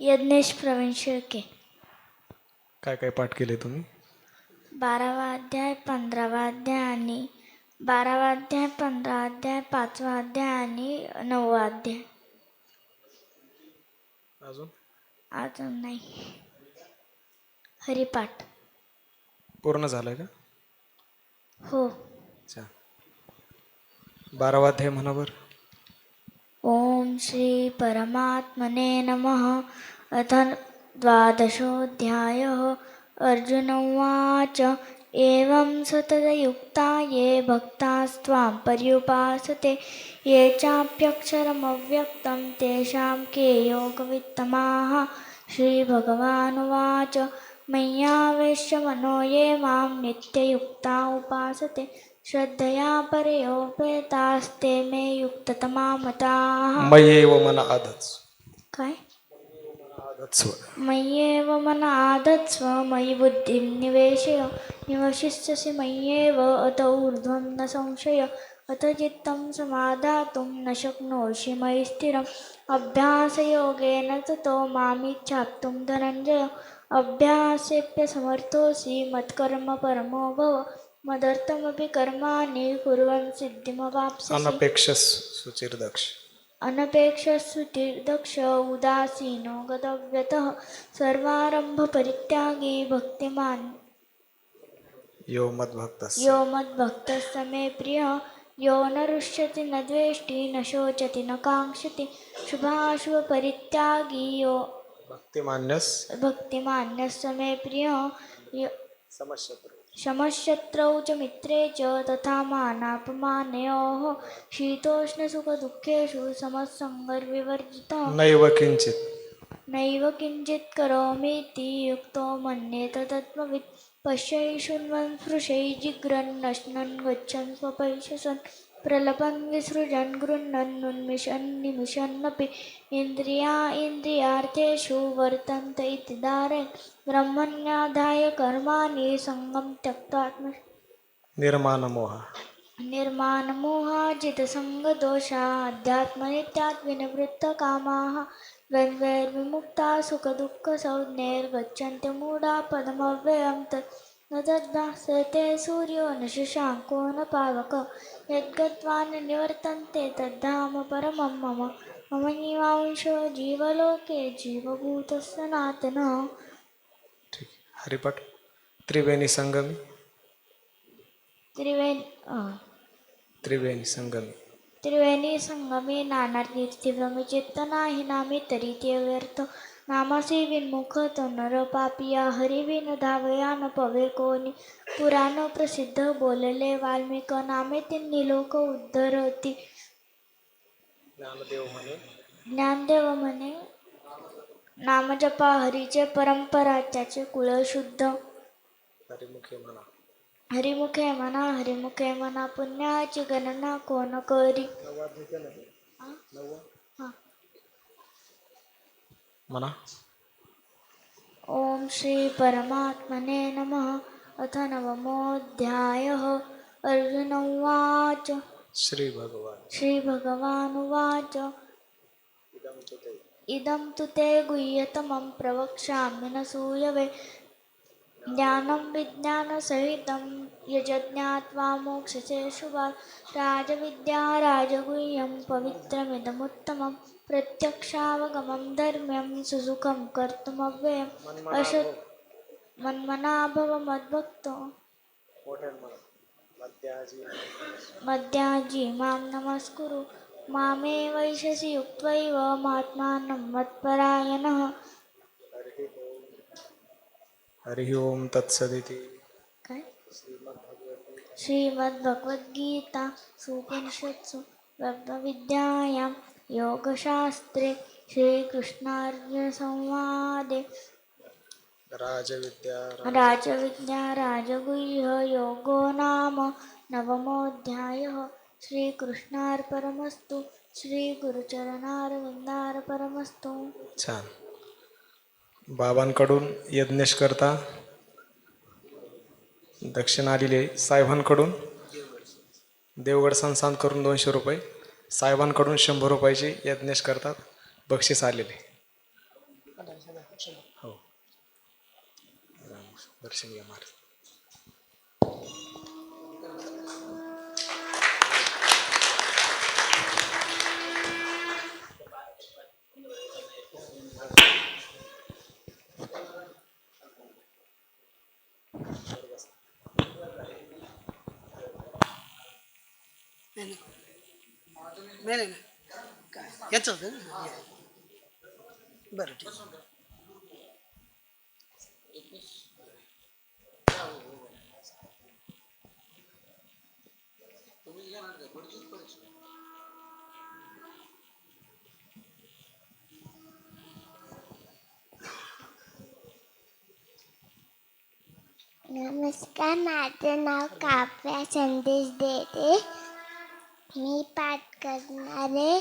यज्ञेश प्रवीण शेळके. काय काय पाठ केले तुम्ही? बारावा अध्याय पंधरावा अध्याय आणि बारावा अध्याय पंधरा अध्याय पाचवा अध्याय आणि नववा अध्याय. अजून? अजून नाही. हरिपाठ. पूर्ण झालं का? हो. बारावा अध्याय म्हणावर. ओम ॐ श्री परमात्मने नमः. अथ द्वादशोऽध्यायः. अर्जुन उवाच एवं सततयुक्ता ये भक्तास्त्वां पर्युपासते ये चाप्यक्षरमव्यक्तं तेषां के योगवित्तमाः। श्रीभगवानुवाच मय्यावेश्य मनो ये मां नित्ययुक्ता उपासते श्रद्धया परयोपेतास्ते मे युक्ततमा मताः मयेव मन आदच काय? आदत्स्व। मय्येव मन आदत्स्व मयि बुद्धिं निवेशय निवशिष्यसि मय्येव अत ऊर्ध्वं न संशय अथ चित्तं समादातुं न शक्नोषि मयि स्थिरम्। अभ्यासयोगेन ततो मामिच्छाप्तुं धनञ्जय। अभ्यासेऽप्यसमर्थोऽसि मत्कर्म परमो भव। मदर्थमपि कर्माणि कुर्वन् सिद्धिमवाप्स्यसि अनपेक्ष सुचिर्दक्ष। अनपेक्षसुतिर्दक्ष उदासीनो गतव्यतः सर्वारम्भपरित्यागी भक्तिमान्। यो मद्भक्तस्य यो मद्भक्तः मे प्रियः। यो न रुष्यति न द्वेष्टि न शोचति न काङ्क्षति। शुभाशुभपरित्यागी यो भक्तिमान्यस भक्तिमान्यस्य मे प्रियः। यो समशत्रु शमशत्रौ च मित्रे च तथा मानापमानयोः शीतोष्णसुखदुःखेषु समस्सङ्गर्विवर्जितः नैव किंचित नैव किञ्चित् करोमीति युक्तो मन्येत तत्त्ववित् पश्यै शृण्वन् स्पृशै जिघ्रन् नश्नन् गच्छन् स्वपैशसन्। प्रलपन् विसृजन् गृह्णन् उन्मिषन् निमिषन्नपि इन्द्रिया इन्द्रियार्थेषु वर्तन्त इति धारयन् ब्रह्मण्याधाय कर्माणि सङ्गं त्यक्त्वात्म निर्माणमोह। निर्माणमोहाजितसङ्गदोषा अध्यात्मनित्यात् विनिवृत्तकामाः द्वन्द्वैर्विमुक्ता सुखदुःखसंज्ञैर्गच्छन्ति मूढा पदमव्ययं तत् न तद्भासते सूर्यो न शशाङ्को न पावकः यद्गत्वा न निवर्तन्ते तद्धाम परमं मम। मम निवांशो जीवलोके जीवभूतः सनातनः ठीक हरिपाठ। त्रिवेणी संगमी। त्रिवेणी. त्रिवेणी संगमी। त्रिवेणी संगमे नानार्थीभ्रमे चित्त नाही नामे तरी ते व्यर्थ नामासे विन्मुख तो नर पापिया हरी विन धावया न पवे कोणी। पुराण प्रसिद्ध बोलले वाल्मिक नामे तिन्ही लोक उद्धरती। ज्ञानदेव म्हणे। ज्ञानदेव म्हणे नामजपा हरीचे परंपरा त्याचे कुळ शुद्ध। हरिमुखे म्हणा। हरिमुखे म्हणा हरिमुखे म्हणा पुण्याची गणना कोण करी? म्हणा ॐ श्री परमात्मने नमः। अथ नवमोऽध्यायः। अर्जुन उवाच। श्री भगवान। श्रीभगवानुवाच इदं तु ते गुह्यतमं प्रवक्ष्यामि न सूयवे ज्ञानं विज्ञानसहितं यजज्ञात्वा मोक्षसे शुभात्। राजविद्या राजगुह्यं पवित्रमिदमुत्तमं प्रत्यक्षावगमं धर्म्यं सुसुखं कर्तुमव्ययम् अश मन्मना भव मद्भक्तो मद्याजी मां नमस्कुरु। मामे वैशसि युक्त्वैव महात्मानं मत्परायणः। हरि ओम। तत्सदिती। काय? श्रीमद्भगवद्गीता सुपनिषत्सु ब्रह्मविद्यायां योगशास्त्रे श्रीकृष्णार्जुनसंवादे। राजविद्या राजविद्या राजगुह्य योगो नाम नवमोऽध्यायः। श्रीकृष्णार्पणमस्तु। श्रीगुरुचरणारविन्दार्पणमस्तु। छान. बाबांकडून यज्ञेश करता दक्षिण आलेले साहेबांकडून देवगड संस्थान करून दोनशे रुपये. साहेबांकडून शंभर रुपयाचे यज्ञेश करतात बक्षीस आलेले. हो. दर्शन घ्या महाराज. नाही नाही नाही. काय याच होतं ना? बरं ठीक. नमस्कार माझं नाव काव्या संदेश देते. मी पाठ करणारे